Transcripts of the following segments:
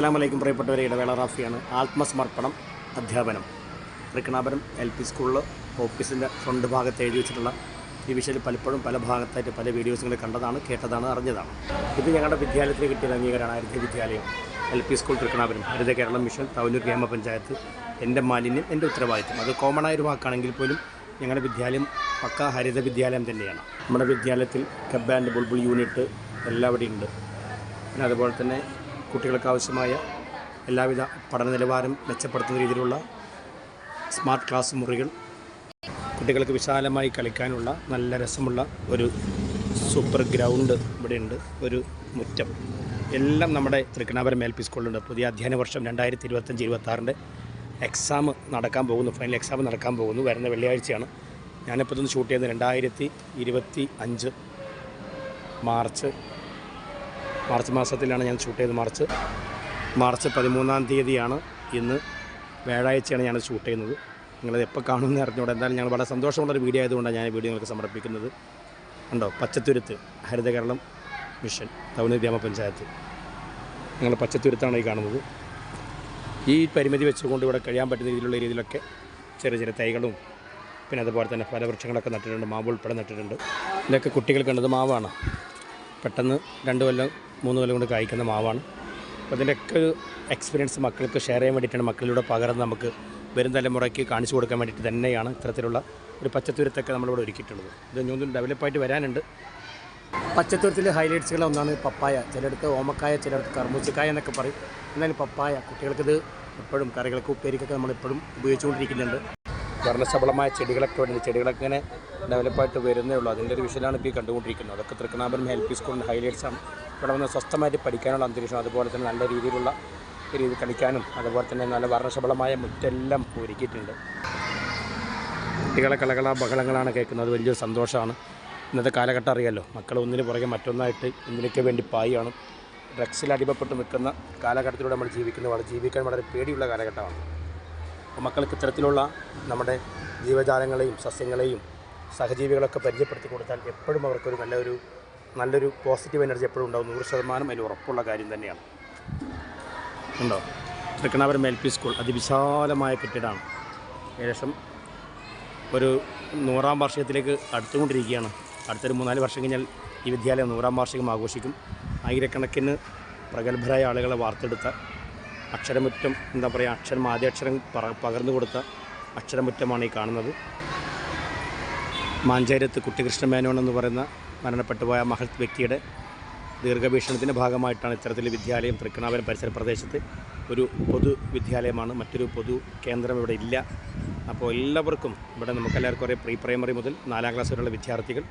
അസ്സാം വലൈക്കും പ്രിയപ്പെട്ടവരെ ഇടവേള റാഫിയാണ്. ആത്മസമർപ്പണം അധ്യാപനം. തൃക്കണാപുരം എൽ പി സ്കൂളിൽ ഓഫീസിന്റെ ഫ്രണ്ട് ഭാഗത്ത് എഴുതി വെച്ചിട്ടുള്ള ഈ വിഷയത്തിൽ പലപ്പോഴും പല ഭാഗത്തായിട്ട് പല വീഡിയോസ് നിങ്ങൾ കണ്ടതാണ് കേട്ടതാണ് അറിഞ്ഞതാണ്. ഇത് ഞങ്ങളുടെ വിദ്യാലയത്തിൽ കിട്ടിയ അംഗീകാരമാണ്. Haritha Vidyalayam L P school Thrikkanapuram Haritha Keralam mission Thavanur ഗ്രാമപഞ്ചായത്ത് എന്റെ മാലിന്യം എന്റെ ഉത്തരവാദിത്വം. അത് കോമൺ ആയൊരു വാക്കാണെങ്കിൽ പോലും ഞങ്ങളുടെ വിദ്യാലയം പക്ക ഹരിത വിദ്യാലയം തന്നെയാണ്. നമ്മുടെ വിദ്യാലയത്തിൽ കബ് ആൻഡ് ബുൾബുൾ യൂണിറ്റ് എല്ലാവിടെയും ഉണ്ട് പിന്നെ അതുപോലെ തന്നെ കുട്ടികൾക്ക് ആവശ്യമായ എല്ലാവിധ പഠന നിലവാരം മെച്ചപ്പെടുത്തുന്ന രീതിയിലുള്ള സ്മാർട്ട് ക്ലാസ് മുറികൾ കുട്ടികൾക്ക് വിശാലമായി കളിക്കാനുള്ള നല്ല രസമുള്ള ഒരു സൂപ്പർ ഗ്രൗണ്ട് ഇവിടെയുണ്ട്. ഒരു മുറ്റം. എല്ലാം നമ്മുടെ തൃക്കണാപുരം എൽ പി സ്കൂളിലുണ്ട്. പുതിയ അധ്യയന വർഷം രണ്ടായിരത്തി ഇരുപത്തഞ്ച് ഇരുപത്താറിന്റെ എക്സാം നടക്കാൻ പോകുന്നു. ഫൈനൽ എക്സാം നടക്കാൻ പോകുന്നു. വരുന്ന വെള്ളിയാഴ്ചയാണ്. ഞാനിപ്പോൾ ഇതൊന്ന് ഷൂട്ട് ചെയ്യുന്നത് രണ്ടായിരത്തി ഇരുപത്തി അഞ്ച് മാർച്ച് മാർച്ച് മാസത്തിലാണ് ഞാൻ ഷൂട്ട് ചെയ്തത്. മാർച്ച് മാർച്ച് പതിമൂന്നാം തീയതിയാണ് ഇന്ന് വ്യാഴാഴ്ചയാണ് ഞാൻ ഷൂട്ട് ചെയ്യുന്നത്. നിങ്ങളത് എപ്പോൾ കാണുമെന്ന് അറിഞ്ഞുകൂടെ. എന്തായാലും ഞങ്ങൾ വളരെ സന്തോഷമുള്ളൊരു വീഡിയോ ആയതുകൊണ്ടാണ് ഞാൻ ഈ വീഡിയോ നിങ്ങൾക്ക് സമർപ്പിക്കുന്നത്. ഉണ്ടോ പച്ചത്തുരുത്ത് ഹരിത കേരളം മിഷൻ തവണ ഗ്രാമപഞ്ചായത്ത്. ഞങ്ങൾ പച്ചത്തുരുത്താണ് ഈ കാണുന്നത്. ഈ പരിമിതി വെച്ചുകൊണ്ട് ഇവിടെ കഴിയാൻ പറ്റുന്ന രീതിയിലുള്ള രീതിയിലൊക്കെ ചെറിയ ചെറിയ തൈകളും പിന്നെ അതുപോലെ തന്നെ ഫലവൃക്ഷങ്ങളൊക്കെ നട്ടിട്ടുണ്ട് മാവ് ഉൾപ്പെടെ നട്ടിട്ടുണ്ട്. ഇതൊക്കെ കുട്ടികൾ കണ്ടത് മാവാണ്. പെട്ടെന്ന് രണ്ട് കൊല്ലം മൂന്ന് കൊല്ലം കൊണ്ട് കായ്ക്കുന്ന മാവാണ്. അപ്പോൾ അതിന്റെയൊക്കെ ഒരു എക്സ്പീരിയൻസ് മക്കൾക്ക് ഷെയർ ചെയ്യാൻ വേണ്ടിയിട്ടാണ് മക്കളിലൂടെ പകർന്ന് നമുക്ക് വരും തലമുറയ്ക്ക് കാണിച്ചു കൊടുക്കാൻ വേണ്ടിയിട്ട് തന്നെയാണ് ഇത്തരത്തിലുള്ള ഒരു പച്ചത്തുരുത്തൊക്കെ നമ്മളിവിടെ ഒരുക്കിയിട്ടുള്ളത്. ഇത് ഞൊന്നും ഡെവലപ്പായിട്ട് വരാനുണ്ട്. പച്ചത്തുരത്തിലെ ഹൈലൈറ്റ്സുകൾ ഒന്നാണ് പപ്പായ. ചിലയിടത്ത് ഓമക്കായ ചിലയിടത്ത് കർമ്മൂച്ചക്കായ എന്നൊക്കെ പറയും. എന്നാലും പപ്പായ കുട്ടികൾക്കിത് എപ്പോഴും കറികൾക്ക് ഉപ്പേരിക്കൊക്കെ നമ്മളെപ്പോഴും ഉപയോഗിച്ചുകൊണ്ടിരിക്കുന്നുണ്ട്. വർണശബളമായ ചെടികളൊക്കെ വരുന്നത് ചെടികളൊക്കെ ഇങ്ങനെ ഡെവലപ്പായിട്ട് വരുന്നേ ഉള്ളൂ. അതിന്റെ ഒരു വിഷയമാണ് ഇപ്പോൾ ഈ കണ്ടുകൊണ്ടിരിക്കുന്നത്. അതൊക്കെ തൃക്കണാപുരം എൽ പി സ്കൂളിന്റെ ഹൈലൈറ്റ്സ് ആണ്. ഇവിടെ വന്ന് സ്വസ്ഥമായിട്ട് പഠിക്കാനുള്ള അന്തരീക്ഷം അതുപോലെ തന്നെ നല്ല രീതിയിലുള്ള രീതി കളിക്കാനും അതുപോലെ തന്നെ നല്ല വർണശബളമായ മുറ്റെല്ലാം ഒരുക്കിയിട്ടുണ്ട്. കുട്ടികളെ കളകള ബഹളങ്ങളാണ് കേൾക്കുന്നത്. വലിയൊരു സന്തോഷമാണ്. ഇന്നത്തെ കാലഘട്ടം അറിയാമല്ലോ മക്കൾ ഒന്നിന് പുറകെ മറ്റൊന്നായിട്ട് എന്തിനൊക്കെ വേണ്ടി പായാണ് ഡ്രഗ്സിൽ അടിമപ്പെട്ട് നിൽക്കുന്ന കാലഘട്ടത്തിലൂടെ നമ്മൾ ജീവിക്കുന്നത് വളരെ ജീവിക്കാൻ വളരെ പേടിയുള്ള കാലഘട്ടമാണ്. അപ്പോൾ മക്കൾക്ക് ഇത്തരത്തിലുള്ള നമ്മുടെ ജീവജാലങ്ങളെയും സസ്യങ്ങളെയും സഹജീവികളൊക്കെ പരിചയപ്പെടുത്തി കൊടുത്താൽ എപ്പോഴും അവർക്കൊരു നല്ലൊരു നല്ലൊരു പോസിറ്റീവ് എനർജി എപ്പോഴും ഉണ്ടാവും. നൂറ് ശതമാനം അതിൽ ഉറപ്പുള്ള കാര്യം തന്നെയാണ്. ഉണ്ടോ? തൃക്കണാപുരം എൽ പി സ്കൂൾ അതിവിശാലമായ കെട്ടിടമാണ്. ഏകദേശം ഒരു നൂറാം വാർഷികത്തിലേക്ക് അടുത്തുകൊണ്ടിരിക്കുകയാണ്. അടുത്തൊരു മൂന്നാൽ വർഷം കഴിഞ്ഞാൽ ഈ വിദ്യാലയം നൂറാം വാർഷികം ആഘോഷിക്കും. ആയിരക്കണക്കിന് പ്രഗത്ഭരായ ആളുകളെ വാർത്തെടുത്ത അക്ഷരമുറ്റം എന്താ പറയുക അക്ഷരം ആദ്യാക്ഷരം പകർന്നു കൊടുത്ത അക്ഷരമുറ്റമാണ് ഈ കാണുന്നത്. മാഞ്ചേരത്ത് കുട്ടികൃഷ്ണ മേനോൻ എന്ന് പറയുന്ന മരണപ്പെട്ടുപോയ മഹത് വ്യക്തിയുടെ ദീർഘവീക്ഷണത്തിന്റെ ഭാഗമായിട്ടാണ് ഇത്തരത്തിൽ വിദ്യാലയം തൃക്കണാപുരം പരിസര പ്രദേശത്ത് ഒരു പൊതു വിദ്യാലയമാണ്. മറ്റൊരു പൊതു കേന്ദ്രം ഇവിടെ ഇല്ല. അപ്പോൾ എല്ലാവർക്കും ഇവിടെ നമുക്കെല്ലാവർക്കും കുറേ പ്രീ പ്രൈമറി മുതൽ നാലാം ക്ലാസ് വരെയുള്ള വിദ്യാർത്ഥികൾ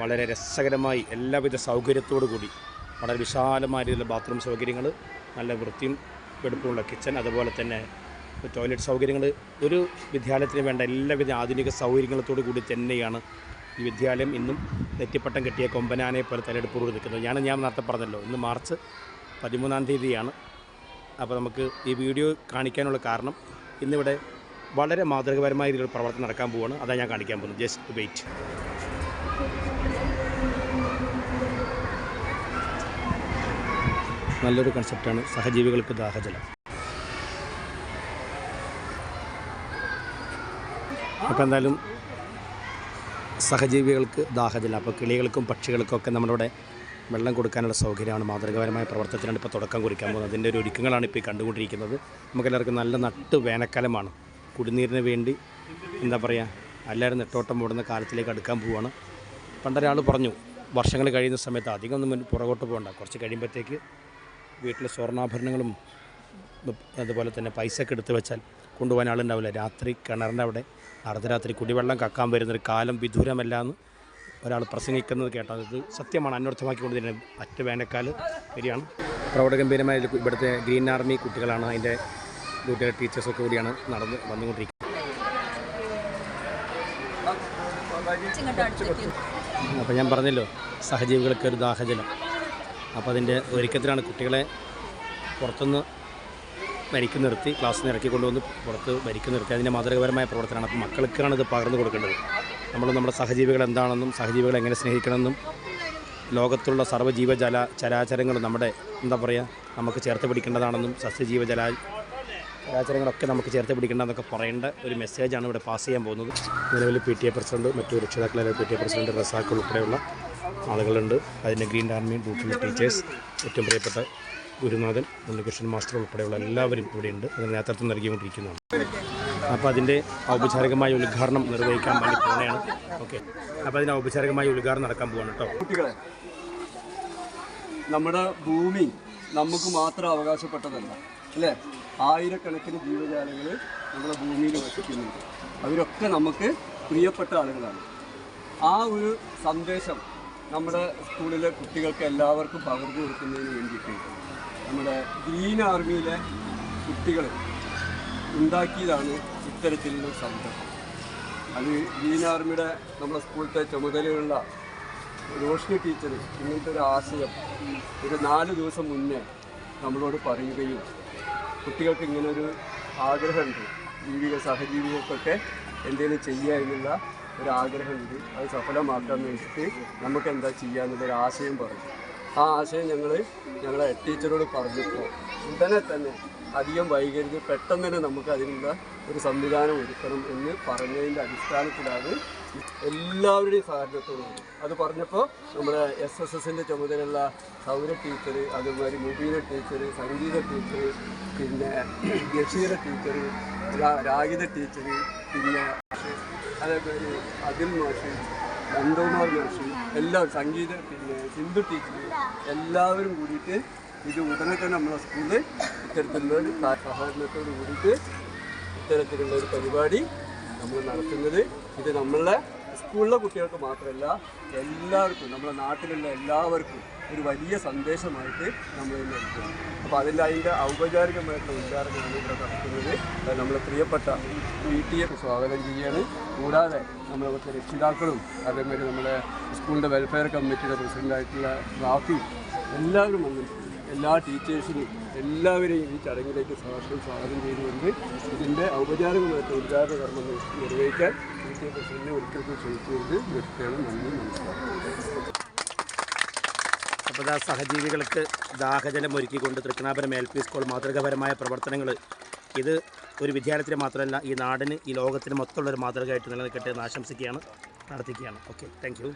വളരെ രസകരമായി എല്ലാവിധ സൗകര്യത്തോടു കൂടി വളരെ വിശാലമായ രീതിയിലുള്ള ബാത്റൂം സൗകര്യങ്ങൾ നല്ല വൃത്തിയും വെടുപ്പുമുള്ള കിച്ചൺ അതുപോലെ തന്നെ ടോയ്ലറ്റ് സൗകര്യങ്ങൾ. ഒരു വിദ്യാലയത്തിന് വേണ്ട എല്ലാവിധ ആധുനിക സൗകര്യങ്ങളത്തോടു കൂടി തന്നെയാണ് ഈ വിദ്യാലയം ഇന്നും നെറ്റിപ്പട്ടം കെട്ടിയ കൊമ്പനാനെ പോലെ തലയെടുപ്പോട് നിൽക്കുന്നത്. ഞാൻ ഞാൻ നേരത്തെ പറഞ്ഞല്ലോ ഇന്ന് മാർച്ച് പതിമൂന്നാം തീയതിയാണ്. അപ്പോൾ നമുക്ക് ഈ വീഡിയോ കാണിക്കാനുള്ള കാരണം ഇന്നിവിടെ വളരെ മാതൃകപരമായ രീതിയിൽ പ്രവർത്തനം നടക്കാൻ പോവുകയാണ് അതാണ് ഞാൻ കാണിക്കാൻ പോകുന്നത്. ജസ്റ്റ് വെയിറ്റ് നല്ലൊരു കൺസെപ്റ്റാണ് സഹജീവികൾക്ക് ദാഹജലം. അപ്പോൾ എന്തായാലും സഹജീവികൾക്ക് ദാഹജലം അപ്പോൾ കിളികൾക്കും പക്ഷികൾക്കും ഒക്കെ നമ്മളിവിടെ വെള്ളം കൊടുക്കാനുള്ള സൗകര്യമാണ്. മാതൃകപരമായ പ്രവർത്തനത്തിനാണ് ഇപ്പോൾ തുടക്കം കുറിക്കാൻ പോകുന്നത്. അതിന്റെ ഒരു ഒരുക്കങ്ങളാണ് ഇപ്പോൾ കണ്ടുകൊണ്ടിരിക്കുന്നത്. നമുക്കെല്ലാവർക്കും നല്ല നട്ട് വേനൽക്കാലമാണ്. കുടിനീരിന് വേണ്ടി എന്താ പറയുക എല്ലാവരും നെട്ടോട്ടം ഓടുന്ന കാലത്തിലേക്ക് അടുക്കാൻ പോവുകയാണ് പണ്ടൊരാൾ പറഞ്ഞു വർഷങ്ങൾ കഴിയുന്ന സമയത്ത് അധികം ഒന്നും പുറകോട്ട് പോകണ്ട. കുറച്ച് കഴിയുമ്പോഴത്തേക്ക് വീട്ടിലെ സ്വർണാഭരണങ്ങളും അതുപോലെ തന്നെ പൈസ ഒക്കെ എടുത്ത് വെച്ചാൽ കൊണ്ടുപോകാൻ ആളുണ്ടാവില്ല. രാത്രി കിണറിന്റെ അവിടെ അർദ്ധരാത്രി കുടിവെള്ളം കക്കാൻ വരുന്നൊരു കാലം വിദൂരമല്ല എന്ന് ഒരാൾ പ്രസംഗിക്കുന്നത് കേട്ടോ. അത് സത്യമാണ് അന്വർത്ഥമാക്കിക്കൊണ്ട് തന്നെ മറ്റ് വേനൽക്കാൽ വരികയാണ്. പ്രൗഢഗംഭീരമായ ഇവിടുത്തെ ഗ്രീൻ ആർമി കുട്ടികളാണ് അതിന്റെ ഡ്യൂട്ടി ടീച്ചേഴ്സൊക്കെ കൂടിയാണ് നടന്ന് വന്നുകൊണ്ടിരിക്കുന്നത്. അപ്പോൾ ഞാൻ പറഞ്ഞല്ലോ സഹജീവികൾക്ക് ഒരു ദാഹജലം. അപ്പോൾ അതിന്റെ ഒരുക്കത്തിലാണ് കുട്ടികളെ പുറത്തുനിന്ന് മരിക്കു നിർത്തി ക്ലാസ് നിന്ന് ഇറക്കി കൊണ്ടുവന്ന് പുറത്ത് മരിക്കു നിർത്തി. അതിന്റെ മാതൃകപരമായ പ്രവർത്തനമാണ്. അപ്പോൾ മക്കൾക്കാണ് ഇത് പകർന്നു കൊടുക്കേണ്ടത്. നമ്മൾ നമ്മുടെ സഹജീവികൾ എന്താണെന്നും സഹജീവികളെ എങ്ങനെ സ്നേഹിക്കണമെന്നും ലോകത്തുള്ള സർവജീവജല ചരാചരങ്ങളും നമ്മുടെ എന്താ പറയുക നമുക്ക് ചേർത്ത് പിടിക്കേണ്ടതാണെന്നും സസ്യജീവജല ചരാചരങ്ങളൊക്കെ നമുക്ക് ചേർത്ത് പിടിക്കേണ്ടതെന്നൊക്കെ പറയേണ്ട ഒരു മെസ്സേജാണ് ഇവിടെ പാസ് ചെയ്യാൻ പോകുന്നത്. നിലവിൽ പി ടി എ പ്രസിഡന്റ് മറ്റു രക്ഷിതാക്കളെ P T A president Razak ഉൾപ്പെടെയുള്ള ആളുകളുണ്ട്. അതിന്റെ ഗ്രീൻ ആർമി ഡ്യൂട്ടിലെ ടീച്ചേഴ്സ് ഏറ്റവും പ്രിയപ്പെട്ട ഗുരുനാഥൻ ഉണ്ണികൃഷ്ണൻ മാസ്റ്റർ ഉൾപ്പെടെയുള്ള എല്ലാവരും ഇവിടെയുണ്ട്. അതിന് നേതൃത്വം നൽകിക്കൊണ്ടിരിക്കുന്നതാണ്. അപ്പോൾ അതിന്റെ ഔപചാരികമായ ഉദ്ഘാടനം നിർവഹിക്കാൻ വേണ്ടി പോകുന്നതാണ് ഓക്കെ. അപ്പോൾ അതിന് ഔപചാരികമായ ഉദ്ഘാടനം നടക്കാൻ പോവാണ് കേട്ടോ. നമ്മുടെ ഭൂമി നമുക്ക് മാത്രം അവകാശപ്പെട്ടതല്ല അല്ലേ? ആയിരക്കണക്കിന് ജീവജാലങ്ങൾ നമ്മുടെ ഭൂമിയിൽ വസിക്കുന്നുണ്ട്. അവരൊക്കെ നമുക്ക് പ്രിയപ്പെട്ട ആളുകളാണ്. ആ ഒരു സന്ദേശം നമ്മുടെ സ്കൂളിലെ കുട്ടികൾക്ക് എല്ലാവർക്കും പകർന്നു കൊടുക്കുന്നതിന് വേണ്ടിയിട്ട് നമ്മുടെ ഗ്രീൻ ആർമിയിലെ കുട്ടികൾ ഉണ്ടാക്കിയതാണ് ഇത്തരത്തിലുള്ള സംരംഭം അത് ഗ്രീൻ ആർമിയുടെ നമ്മുടെ സ്കൂളിലത്തെ ചുമതലയുള്ള റോഷ്നി ടീച്ചർ ഇങ്ങനത്തെ ഒരു ആശയം ഒരു നാല് ദിവസം മുന്നേ നമ്മളോട് പറയുകയും കുട്ടികൾക്ക് ഇങ്ങനൊരു ആഗ്രഹമുണ്ട് ജീവിക സഹജീവികൾക്കൊക്കെ എന്തെങ്കിലും ചെയ്യുക എന്നുള്ള ഒരു ആഗ്രഹമുണ്ട് അത് സഫലമാക്കാൻ വേണ്ടിയിട്ട് നമുക്ക് എന്താ ചെയ്യാന്നുള്ളൊരു ആശയം പറഞ്ഞു. ആ ആശയം ഞങ്ങൾ ഞങ്ങളെ ടീച്ചറോട് പറഞ്ഞപ്പോൾ ഉടനെ തന്നെ അധികം വൈകരുത്. പെട്ടെന്ന് തന്നെ നമുക്ക് അതിനുള്ള ഒരു സംവിധാനം ഒരുക്കണം എന്ന് പറഞ്ഞതിന്റെ അടിസ്ഥാനത്തിലാണ് എല്ലാവരുടെയും സഹകരണത്തോടുകൂടി അത് പറഞ്ഞപ്പോൾ നമ്മുടെ എസ് എസ് എസിന്റെ ചുമതലയുള്ള സൗര ടീച്ചർ അതുമാതിരി മുബീന ടീച്ചർ സംഗീത ടീച്ചർ പിന്നെ ബഷീര ടീച്ചർ രാഗിത ടീച്ചർ പിന്നെ അതേപോലെ അതിൽ മാഷ് നന്ദകുമാർ മാഷ് എല്ലാവരും സംഗീത പിന്നെ സിന്ധു ടീച്ചർ എല്ലാവരും കൂടിയിട്ട് ഇത് ഉടനെ തന്നെ നമ്മളെ സ്കൂളിൽ ഇത്തരത്തിലുള്ള സഹകരണത്തോട് കൂടിയിട്ട് ഇത്തരത്തിലുള്ള ഒരു പരിപാടി നമ്മൾ നടത്തുന്നത്. ഇത് നമ്മളെ സ്കൂളിലെ കുട്ടികൾക്ക് മാത്രമല്ല എല്ലാവർക്കും നമ്മുടെ നാട്ടിലുള്ള എല്ലാവർക്കും ഒരു വലിയ സന്ദേശമായിട്ട് നമ്മൾ ഇന്ന് എടുക്കുന്നു അപ്പോൾ അതിന്റെ അതിന്റെ ഔപചാരികമായിട്ടുള്ള ഉദ്ഘാടനമാണ് ഇവിടെ നടത്തുന്നത് അത് നമ്മളെ പ്രിയപ്പെട്ട പി ടി എ സ്വാഗതം ചെയ്യാണ് കൂടാതെ നമ്മളെ രക്ഷിതാക്കളും അതേമാതിരി നമ്മുടെ സ്കൂളിന്റെ വെൽഫെയർ കമ്മിറ്റിയുടെ പ്രസിഡന്റായിട്ടുള്ള റാഫി എല്ലാവരും വന്നിട്ടുണ്ട് എല്ലാ ടീച്ചേഴ്സിനും എല്ലാവരെയും ഈ ചടങ്ങിലേക്ക് സ്വാഗതം സ്വാഗതം ചെയ്തുകൊണ്ട് ഇതിന്റെ ഔപചാരികമായിട്ട് ഉദ്ഘാടന കർമ്മം നിർവഹിക്കാൻ എ പ്രസിഡന്റിനെ ഒരിക്കൽ കൂടി ക്ഷണിച്ചുകൊണ്ട് നിർത്തുകയാണ് നന്ദി നമസ്കാരം. അപ്പോൾ ആ സഹജീവികൾക്ക് ദാഹജലം ഒരുക്കിക്കൊണ്ട് തൃക്കണാപുരം എൽ പി സ്കൂൾ മാതൃകാപരമായ പ്രവർത്തനങ്ങൾ ഇത് ഒരു വിദ്യാലയത്തിന് മാത്രമല്ല ഈ നാടിന് ഈ ലോകത്തിന് മൊത്തമുള്ള ഒരു മാതൃകയായിട്ട് നിലനിൽക്കട്ടെ എന്ന് ആശംസിക്കുകയാണ് പ്രാർത്ഥിക്കുകയാണ്. ഓക്കെ താങ്ക് യു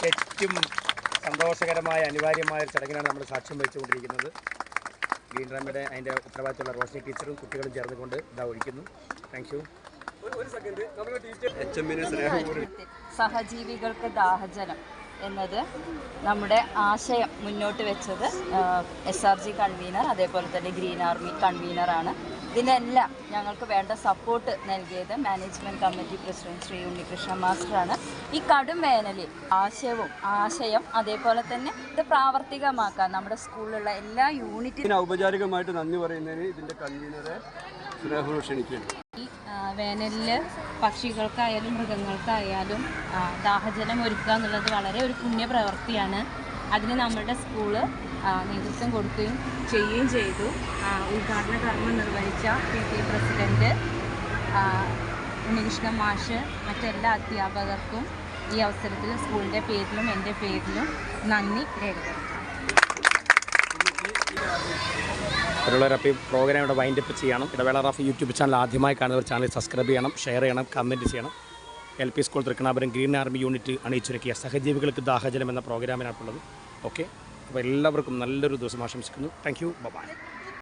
ശരിക്കും സന്തോഷകരമായ അനിവാര്യമായ ഒരു ചടങ്ങിനാണ് നമ്മൾ സാക്ഷ്യം വഹിച്ചുകൊണ്ടിരിക്കുന്നത്. ഗ്രീൻ റാമിയുടെ അതിന്റെ ഉത്തരവാദിത്തമുള്ള റോഷനി ടീച്ചറും കുട്ടികളും ചേർന്നുകൊണ്ട് ഇതാ ഒഴിക്കുന്നു. താങ്ക് യു സഹജീവികൾക്ക് ദാഹജലം. എന്നത് നമ്മുടെ ആശയം മുന്നോട്ട് വെച്ചത് എസ് ആർ ജി കൺവീനർ അതേപോലെ തന്നെ ഗ്രീൻ ആർമി കൺവീനറാണ് ഇതിനെല്ലാം ഞങ്ങൾക്ക് വേണ്ട സപ്പോർട്ട് നൽകിയത് management committee president Shri Unnikrishna മാസ്റ്ററാണ് ഈ കടും വേനലിൽ ആശയവും ആശയം അതേപോലെ തന്നെ ഇത് പ്രാവർത്തികമാക്കാൻ നമ്മുടെ സ്കൂളിലുള്ള എല്ലാ യൂണിറ്റിനും ഔപചാരികമായിട്ട് നന്ദി പറയുന്നതിന് ഇതിന്റെ കൺവീനറെ ഈ വേനലിൽ പക്ഷികൾക്കായാലും മൃഗങ്ങൾക്കായാലും ദാഹജലം ഒരുക്കുക എന്നുള്ളത് വളരെ ഒരു പുണ്യപ്രവൃത്തിയാണ് അതിന് നമ്മുടെ സ്കൂൾ നേതൃത്വം കൊടുക്കുകയും ചെയ്യുകയും ചെയ്തു. ഉദ്ഘാടന കർമ്മം നിർവഹിച്ച പി ടി പ്രസിഡന്റ് ഉണ്ണികൃഷ്ണ മാഷ് മറ്റെല്ലാ അധ്യാപകർക്കും ഈ അവസരത്തിൽ സ്കൂളിന്റെ പേരിലും എന്റെ പേരിലും നന്ദി രേഖപ്പെടുത്തുന്നു. അതിലുള്ള റഫി പ്രോഗ്രാം ഇവിടെ വൈൻഡ് അപ്പ് ചെയ്യണം. ഇടവേള റഫി യൂട്യൂബ് ചാനൽ ആദ്യമായി കാണുന്നവർ ചാനൽ സബ്സ്ക്രൈബ് ചെയ്യണം ഷെയർ ചെയ്യണം കമന്റ് ചെയ്യണം. L P school Thrikkanapuram green army unit അണിയിച്ചൊരുക്കിയ സഹജീവികൾക്ക് ദാഹജലം എന്ന പ്രോഗ്രാമിനാണുള്ളത് ഓക്കെ അപ്പോൾ എല്ലാവർക്കും നല്ലൊരു ദിവസം ആശംസിക്കുന്നു. Thank you by